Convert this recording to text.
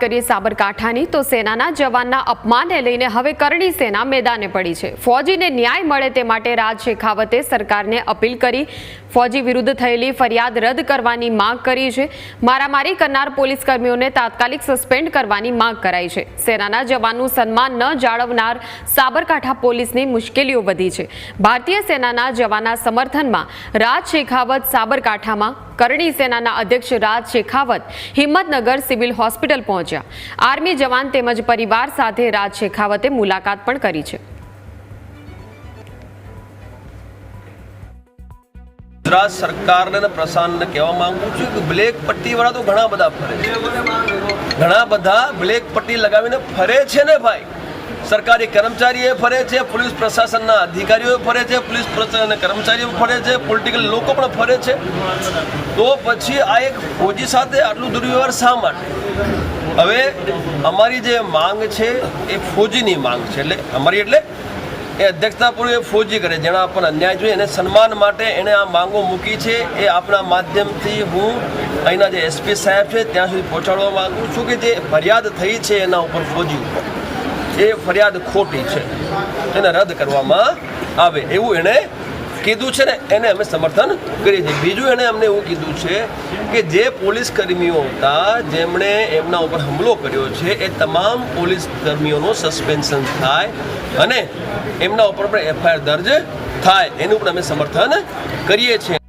કરીએ સાબરકાંઠાની, તો સેનાના જવાનના અપમાનને લઈને હવે કરણી સેના મેદાને પડી છે. ફૌજીને ન્યાય મળે તે માટે રાજ શેખાવતે સરકારને અપીલ કરી. ફૌજી વિરુદ્ધ થયેલી ફરિયાદ રદ કરવાની માંગ કરી છે. મારામારી કરનાર પોલીસ કર્મીઓને તાત્કાલિક સસ્પેન્ડ કરવાની માંગ કરાઈ છે. સેનાના જવાનનું સન્માન ન જાળવનાર સાબરકાંઠા પોલીસની મુશ્કેલીઓ વધી છે. ભારતીય સેનાના જવાનના સમર્થનમાં રાજ શેખાવત સાબરકાંઠામાં કરણી સેનાના અધ્યક્ષ રાજ શેખાવત હિંમતનગર સિવિલ હોસ્પિટલ પહોંચ્યા. આર્મી જવાન તેમજ પરિવાર સાથે રાજ શેખાવતે મુલાકાત પણ કરી છે. ગુજરાત સરકારને પ્રશાસનને કહેવા માંગુ છું કે બ્લેક પટ્ટીવાળા તો ઘણા બધા ફરે છે. ઘણા બધા બ્લેક પટ્ટી લગાવીને ફરે છે ને ભાઈ? સરકારી કર્મચારીઓ ફરે છે, પોલીસ પ્રશાસનના અધિકારીઓ ફરે છે, પોલીસ પ્રશાસનના કર્મચારીઓ ફરે છે પોલિટિકલ લોકો પણ ફરે છે. તો પછી આ એક ફૌજી સાથે આટલું દુર્વ્યવહાર શા માટે? હવે અમારી જે માંગ છે એ ફૌજીની માંગ છે. એટલે અમારી એટલે એ અધ્યક્ષતાપૂર્વે ફૌજી કરે જેના આપણને અન્યાય જોઈએ, એને સન્માન માટે એણે આ માંગો મૂકી છે. એ આપણા માધ્યમથી હું અહીંના જે એસપી સાહેબ છે, ત્યાં સુધી પહોંચાડવા માગું છું કે જે ફરિયાદ થઈ છે એના ઉપર ફોજી ઉપર. એ ફરિયાદ ખોટી છે. એને રદ કરવામાં આવે એવું એણે કીધું છે ને, એને અમે સમર્થન કરીએ છીએ. બીજું એણે અમને એવું કીધું છે કે જે પોલીસ કર્મીઓ હતા, જેમણે એમના ઉપર હુમલો કર્યો છે, એ તમામ પોલીસ કર્મીઓનું સસ્પેન્શન થાય અને એમના ઉપર પણ એફઆઈઆર દર્જ થાય. એનું પણ અમે સમર્થન કરીએ છીએ.